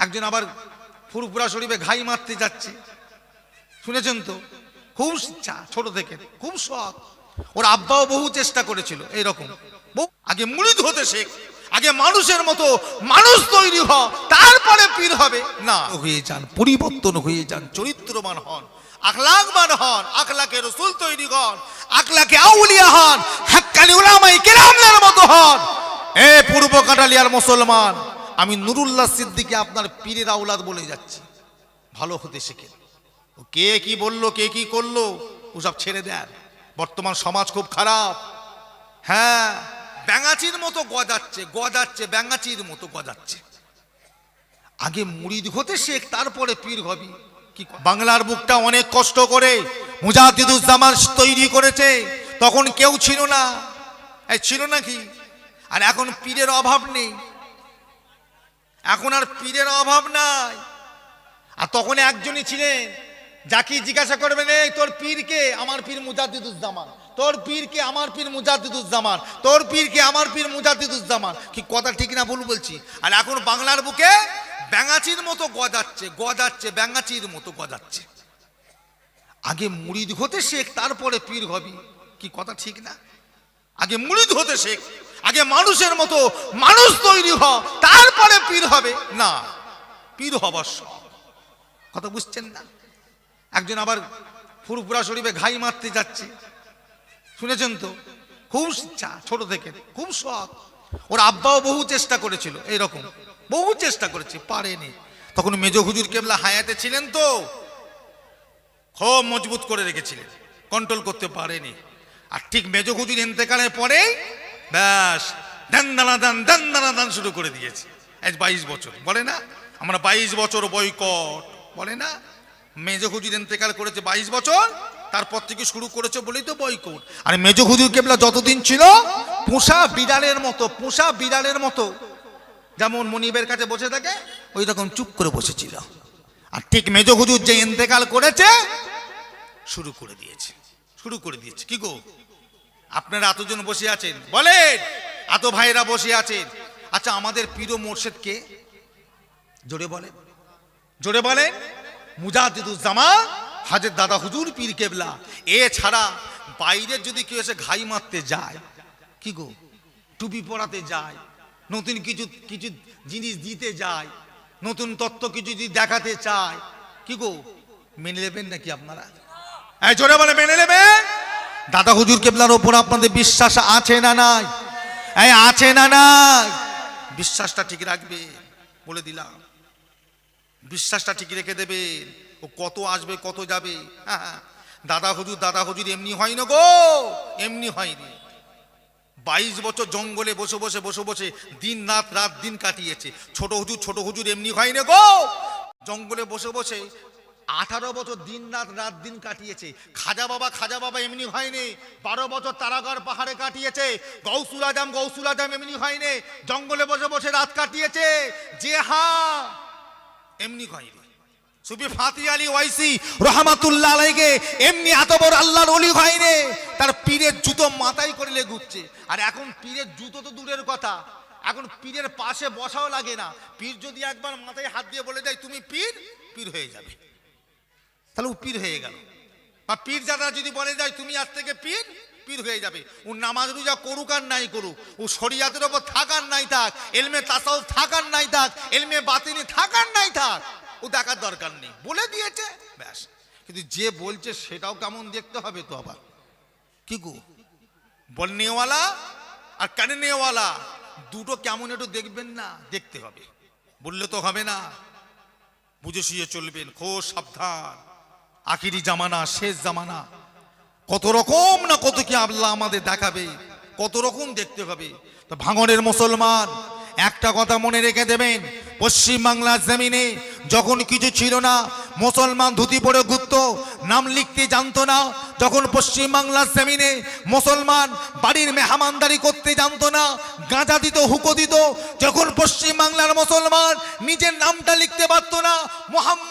একজন আবার ফুরফুরা শরীফে ঘাই মারতে যাচ্ছে। শুনেছেন তো? খুব ইচ্ছা, ছোট থেকে। খুব শখ। ওর আব্বাও বহু চেষ্টা করেছিল, এইরকম। আগে মুড়িদ হতে শেখ, আগে মানুষের মতো মানুষ তৈরি হ, তারপরে পীর হবে। না, হয়ে যান, পরিবর্তন হয়ে যান, চরিত্রবান হন, আখলাকবান হন, আখলাকে রসুল তৈরি হন, আখলাকে আউলিয়া হন, হাক্কানি উলামাই কেরামদের মতো হন। এ পূর্ব কাটালিয়ার মুসলমান। আমি নুরুল্লাহ সিদ্দিকে আপনার পীরের আউলাদ বলে যাচ্ছি। ভালো হতে শিখে। ও কে কি বলল, কে কি করল ওসব ছেড়ে দেন। বর্তমান সমাজ খুব খারাপ। হ্যাঁ ব্যাঙাচির মতো গজাচ্ছে গজাচ্ছে ব্যাঙাচির মতো গজাচ্ছে আগে মুড়িদ হতে শেখ, তারপরে পীর হবি। কি বাংলার বুকটা অনেক কষ্ট করে মুজাহিদুজ্জামান তৈরি করেছে, তখন কেউ ছিল না। ছিল নাকি আর এখন পীরের অভাব নেই। এখন আর পীরের অভাব নাই। আর তখন একজনই ছিলেন, যাকে জিজ্ঞাসা করবেন, এই তোর পীরকে আমার পীর মুজাদ্দিদুজ্জামান, তোর পীরকে আমার পীর মুজাদ্দিদুজ্জামান, তোর পীরকে আমার পীর মুজাদ্দিদুজ্জামান। কি কথা ঠিক না ভুল বলছি? আর এখন বাংলার বুকে ব্যাঙাচির মতো গজাচ্ছে গজাচ্ছে, ব্যাঙাচির মতো গজাচ্ছে। আগে মুড়িদ হতে শেখ, তারপরে পীর হবি। কি কথা ঠিক না? আগে মুড়িদ হতে শেখ, আগে মানুষের মতো মানুষ তৈরি হ, তারপরে পীর হবে। না, পীর হবার। কথা বুঝছেন না? একজন আবার ফুরফুরা শরীফে ঘাই মারতে যাচ্ছে। শুনেছেন তো? খুব ইচ্ছা, ছোট থেকে। খুব শখ। ওর আব্বাও বহু চেষ্টা করেছিল, এইরকম। বহু চেষ্টা করেছে, পারেনি। তখন মেজ হুজুর কেবলা হায়াতে ছিলেন তো? খুব মজবুত করে রেখেছিলেন। কন্ট্রোল করতে পারেনি। আর ঠিক মেজ হুজুর ইন্তেকালের পরে ব্যাস দান দানা দান দান দানা দান শুরু করে দিয়েছে। আজ বাইশ বছর, বলে না? আমরা বাইশ বছর বয়কট, বলে না? মেজ ইন্তেকাল করেছে বাইশ বছর, তারপর থেকে শুরু করেছে বলেই তো বয়কট। আর মেজ কেবলা যতদিন ছিল, পোষা বিড়ালের মতো, পোষা বিড়ালের মতো। যেমন মনিবের কাছে বসে থাকে, ওই রকম চুপ করে বসেছিল। আর ঠিক মেজ হুজুর যে ইন্তেকাল করেছে, শুরু করে দিয়েছে। শুরু করে দিয়েছে। কি গো? আপনারা এতজন বসে আছেন? বলেন! এত ভাইরা বসে আছেন। আচ্ছা আমাদের প্রিয় মোর্শেদ কে? জোরে বলেন। জোরে বলেন। মুজাহিদুজ্জামান, হাজের দাদা হুজুর পীর কেবলা। এছাড়া বাইরের যদি কেউ এসে ঘাই মারতে যায়, কি গো? টুপি পরাতে যায়, নতুন কিছু কিছু জিনিস দিতে যায়, নতুন তত্ত্ব কিছু যদি দেখাতে চায়, কি গো? মেনে নেবেন নাকি আপনারা? এই জোরে বলে মেনে নেবেন দাদা হুজুর কেবলার ওপর আপনাদের বিশ্বাস আছে না নাই? এই আছে না নাই? বিশ্বাসটা ঠিক রাখবে বলে দিলাম। বিশ্বাসটা ঠিক রেখে দেবে ও কত আসবে কত যাবে হ্যাঁ, হ্যাঁ। দাদা হুজুর দাদা হুজুর এমনি হয় না গো এমনি হয়নি বাইশ বছর জঙ্গলে বসে বসে বসে বসে দিন রাত রাত দিন কাটিয়েছে। ছোট হুজুর ছোট হুজুর এমনি হয় না গো। জঙ্গলে বসে বসে আঠারো বছর দিন রাত রাত দিন কাটিয়েছে। খাজা বাবা খাজা বাবা এমনি হয়নি। বারো বছর তারাগড় পাহাড়ে কাটিয়েছে। গৌসুল আজম গৌসুল আজম এমনি হয়নি। জঙ্গলে বসে বসে রাত কাটিয়েছে। যে হা, এমনি হয়নি। সুবি ফাতি আলী ওয়াইসি রহমাতুল্লাহ আলাইকে এমনি এত বড় আল্লাহর অলি হয়নি। তার পীরের জুতো মাথায় করে ঘুরছে। আর এখন পীরের জুতো তো দূরের কথা। এখন পীরের পাশে বসাও লাগে না। পীর যদি একবার মাথায় হাত দিয়ে বলে দেয়, তুমি পীর পীর হয়ে যাবে। তাহলে ও পীর হয়ে গেল। বা পীর যারা যদি বলে যায়, তুমি আজ থেকে পীর? পীর হয়ে যাবে। ও নামাজ রোজা করুক আর নাই করুক, ও শরিয়াতের ওপর থাকার নাই থাক, এলমে তাসাউ থাকার নাই থাক, এলমে বাতিনি থাকার নাই থাক, ও দেখার দরকার নেই। বলে দিয়েছে, ব্যাস। কিন্তু যে বলছে সেটাও কেমন দেখতে হবে তো আবার। কি গো? বলনেওয়ালা আর কানেওয়ালা দুটো কেমন একটু দেখবেন না, দেখতে হবে। বললে তো হবে না। বুঝে শুয়ে চলবেন, খোশ, সাবধান। আখিরি জামানা, শেষ জামানা। কত রকম না কত কি আল্লাহ আমাদের দেখাবে, কত রকম দেখতে হবে। তো ভাঙনের মুসলমান, একটা কথা মনে রেখে দেবেন, পশ্চিম বাংলার জমিনে যখন কিছু ছিল না, মুসলমান ধুতি পরে ঘুরতো, নাম লিখতে জানতো না, যখন পশ্চিম বাংলার জমিনে মুসলমান বাড়ির মেহমানদারি করতে জানতো না, গাঁজা দিত, হুকো দিত, যখন পশ্চিম বাংলার মুসলমান নিজের নামটা লিখতে পারতো না মোহাম্মদের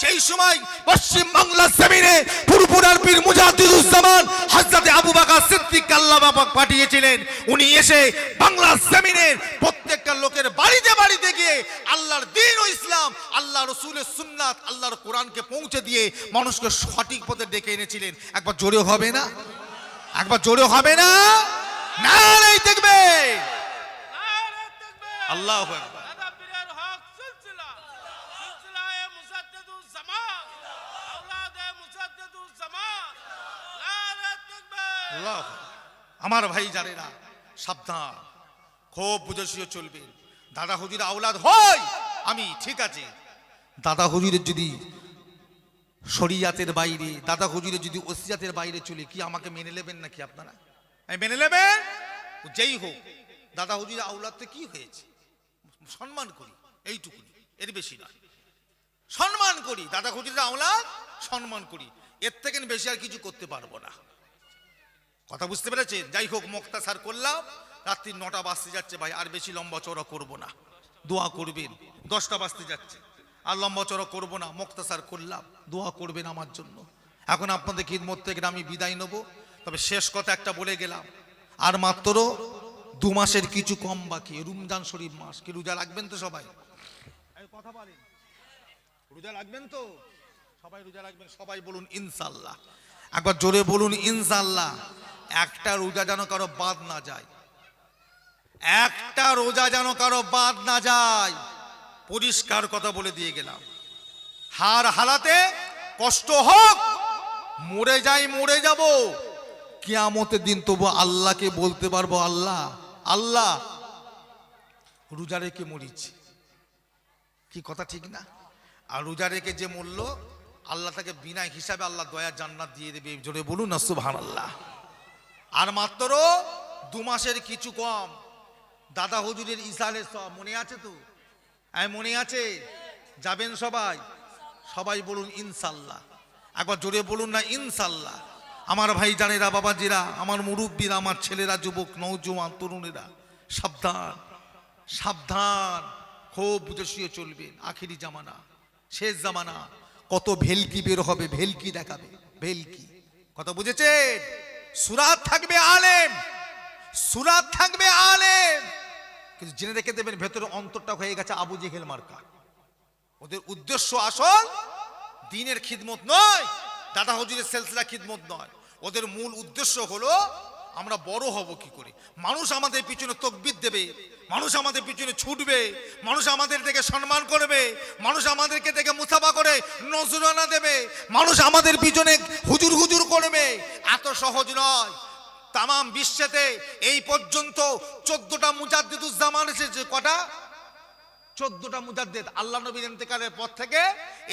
সেই সময় পশ্চিম বাংলার জমিনে পুরপুরার পীর মুজাহিদুজ্জামান হযরতে আবু বকর সিদ্দিক আল্লাহ বাবা পাঠিয়েছিলেন। উনি এসে বাংলা জমিনের প্রত্যেকটা লোকের বাড়িতে বাড়িতে গিয়ে আল্লাহর দিন ও ইসলাম আল্লাহ রসুলের সুন্নাত, আল্লাহর কোরআনকে পৌঁছে দিয়ে মানুষকে সঠিক পথে ডেকে এনেছিলেন। একবার জোরে হবে না? একবার জোরে হবে না? না দেখবে। আল্লাহ আমার ভাই না সাবধান, খুব বুঝে শুয়ে চলবে। দাদা হুজুর আওলাদ হয় আমি ঠিক আছে। দাদা হুজুরের যদি শরিয়াতের বাইরে, দাদা হুজুরের যদি ওসিয়াতের বাইরে চলে, কি আমাকে মেনে নেবেন নাকি আপনারা? মেনে নেবেন? যেই হোক, দাদা হুজুরের আওলাদতে কি হয়েছে? সম্মান করি এইটুকু এর বেশি নয়। সম্মান করি, দাদা হুজুরের আওলাদ সম্মান করি, এর থেকে বেশি আর কিছু করতে পারব না। কথা বুঝতে পেরেছেন? যাই হোক, মোক্তাসার করলাম। রাত্রি নটা বাজতে যাচ্ছে ভাই, আর বেশি লম্বা চড়া করব না। দোয়া করবেন, দশটা বাজতে যাচ্ছে। আর লম্বা চড়া করব না, মোক্তাসার করলাম। দোয়া করবেন আমার জন্য। এখন আপনাদের খিদমত থেকে আমি বিদায় নেব। তবে শেষ কথা একটা বলে গেলাম। আর মাত্র দু মাসের কিছু কম বাকি, রমজান শরীফ মাস। কি রোজা রাখবেন তো সবাই? কথা বলেন। রোজা রাখবেন তো? সবাই রোজা রাখবেন, সবাই বলুন ইনশাল্লাহ একবার জোরে বলুন ইনশাল্লাহ একটা রোজা যেন কারও বাদ না যায়। একটা রোজা যেন কারও বাদ না যায়। পরিষ্কার কথা বলে দিয়ে গেলাম। হার হালাতে কষ্ট হোক, মরে যাই মরে যাব। কিয়ামতের দিন তবু আল্লাহকে বলতে পারব, আল্লাহ আল্লাহ, রোজা রেখে মরিছি। কি কথা ঠিক না? আর রোজা রেখে যে মূল্য আল্লাহ তাকে বিনা হিসাবে আল্লাহ দয়া জান্নাত দিয়ে দেবে। জোরে বলুন না সুবহান আল্লাহ আর মাত্র দু মাসের কিছু কম। দাদা হুজুরের ইসালের সব, মনে আছে তো? হ্যাঁ মনে আছে? যাবেন সবাই? সবাই বলুন, ইনশাল্লাহ। একবার জোরে বলুন না, ইনশাল্লাহ। আমার ভাই জানেরা, বাবাজিরা, আমার মুরব্বীরা, আমার ছেলেরা, যুবক, নৌজওয়ান, তরুণেরা, সাবধান সাবধান। খুব বুঝে চলবেন, আখেরি জামানা, শেষ জামানা। কত ভেলকি বের হবে, ভেলকি দেখাবে, ভেলকি। কথা বুঝেছেন? সুরাত থাকবে আলেম, সুরাত থাকবে আলেম। কিন্তু জেনে রেখে দেবেন, ভেতরে অন্তরটা হয়ে গেছে আবু জেহেল মার্কা। ওদের উদ্দেশ্য আসল, দিনের খিদমত নয়, দাদা হজুরের সেলসিলা খিদমত নয়। ওদের মূল উদ্দেশ্য হলো আমরা বড় হব কি করে? মানুষ আমাদের পিছনে তকবিদ দেবে, মানুষ আমাদের পিছনে ছুটবে, মানুষ আমাদের থেকে সম্মান করবে, মানুষ আমাদেরকে দেখে মুসাফা করে নজরানা দেবে, মানুষ আমাদের পিছনে হুজুর হুজুর করবে। এত সহজ নয়। তাম বিশ্বেতে এই পর্যন্ত চোদ্দটা মুজাদ্দিদুজ্জামান এসেছে। কটা? চোদ্দটা মুজাদ্দেদ আল্লাহ নবীর ইন্তেকালের পর থেকে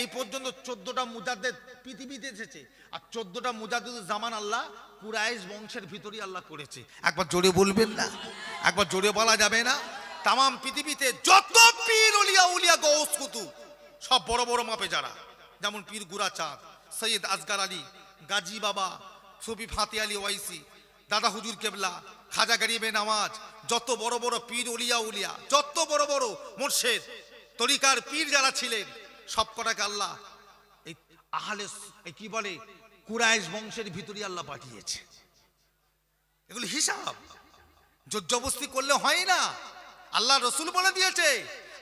এই পর্যন্ত চোদ্দটা মুজাদ্দেদ পৃথিবীতে এসেছে। আর চোদ্দটা মুজাদ্দিদ জামান আল্লাহ কুরাইশ বংশের ভিতরই আল্লাহ করেছে। একবার জোরে বলবেন না? একবার জোরে বলা যাবে না? তামাম পৃথিবীতে যত পীর উলিয়া উলিয়া গৌস কুতু সব বড় বড় মাপে যারা। যেমন পীর গুরা চাঁদ, সৈয়দ আজগার আলী, গাজী বাবা সফি ফাতে আলী ওয়াইসি, দাদা হুজুর কেবলা খাজা গরিবে নামাজ, যত বড় বড় পীর, উলিয়া উলিয়া, যত বড় বড় মোর্শেদ, তরিকার পীর যারা ছিলেন, সব কটাকে আল্লাহ এই আহলে কি বলে, কুরাইশ বংশের ভিতরে আল্লাহ পাঠিয়েছে। এগুলো হিসাব। জবস্তি করলে হয় না। আল্লাহ রসুল বলে দিয়েছে,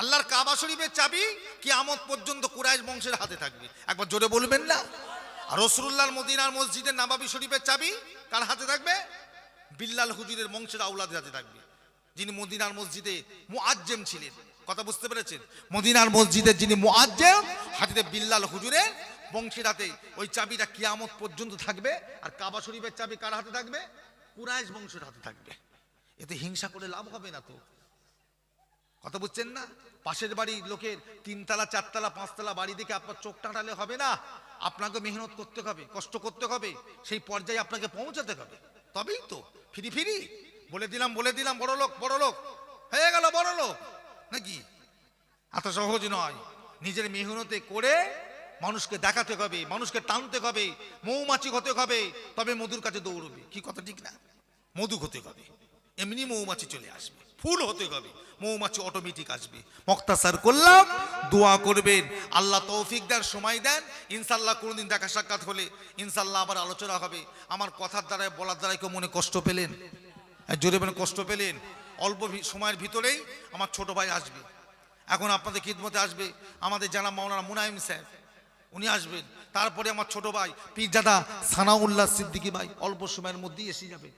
আল্লাহর কাবা শরীফের চাবি কি আমত পর্যন্ত কুরাইশ বংশের হাতে থাকবে। একবার জোরে বলবেন না। আর রসুল্লাহর মদিনার মসজিদের নাবাবি শরীফের চাবি কার হাতে থাকবে? বিল্লাল হুজুরের বংশের আউলাদের হাতে থাকবে। যিনি মদিনার মসজিদে মুআজ্জেম ছিলেন। কথা বুঝতে পেরেছেন? মদিনার মসজিদের যিনি মুআজ্জেম, হাতিতে বিল্লাল হুজুরের বংশের হাতে ওই চাবিটা কিয়ামত পর্যন্ত থাকবে। আর কাবা শরীফের চাবি কার হাতে থাকবে? কুরাইশ বংশের হাতে থাকবে। এতে হিংসা করে লাভ হবে না তো। কথা বুঝছেন না? পাশের বাড়ির লোকের তিনতলা, চারতলা, পাঁচতলা বাড়ি দেখে আপনার চোখ টাটালে হবে না। আপনাকে মেহনত করতে হবে, কষ্ট করতে হবে। সেই পর্যায়ে আপনাকে পৌঁছাতে হবে। তবেই তো, ফিরি ফিরি। বলে দিলাম বলে দিলাম, বড় লোক বড় লোক। হয়ে গেল বড় লোক। নাকি? এত সহজ নয়। নিজের মেহনতে করে মানুষকে দেখাতে হবে, মানুষকে টানতে হবে, মৌমাছি হতে হবে, তবে মধুর কাছে দৌড়বে। কি কথা, ঠিক না? মধু হতে হবে। এমনি মৌমাছি চলে আসবে। ফুল হতে হবে। মৌমাছি অটোমেটিক আসবে। মক্তাসার করলাম দোয়া করবেন। আল্লাহ তৌফিক দেন সময় দেন। ইনশাল্লাহ কোনোদিন দেখা সাক্ষাৎ হলে ইনশাল্লাহ আবার আলোচনা হবে। আমার কথার দ্বারায় বলার দ্বারাই কেউ মনে কষ্ট পেলেন? হ্যাঁ, জোরে মনে কষ্ট পেলেন? অল্প সময়ের ভিতরেই আমার ছোট ভাই আসবে। এখন আপনাদের খিদমতে আসবে। আমাদের জানা মাওলানা মুনাইম সাহেব উনি আসবেন। তারপরে আমার ছোট ভাই পীরজাদা সানাউল্লাহ সিদ্দিকী ভাই অল্প সময়ের মধ্যেই এসে যাবে।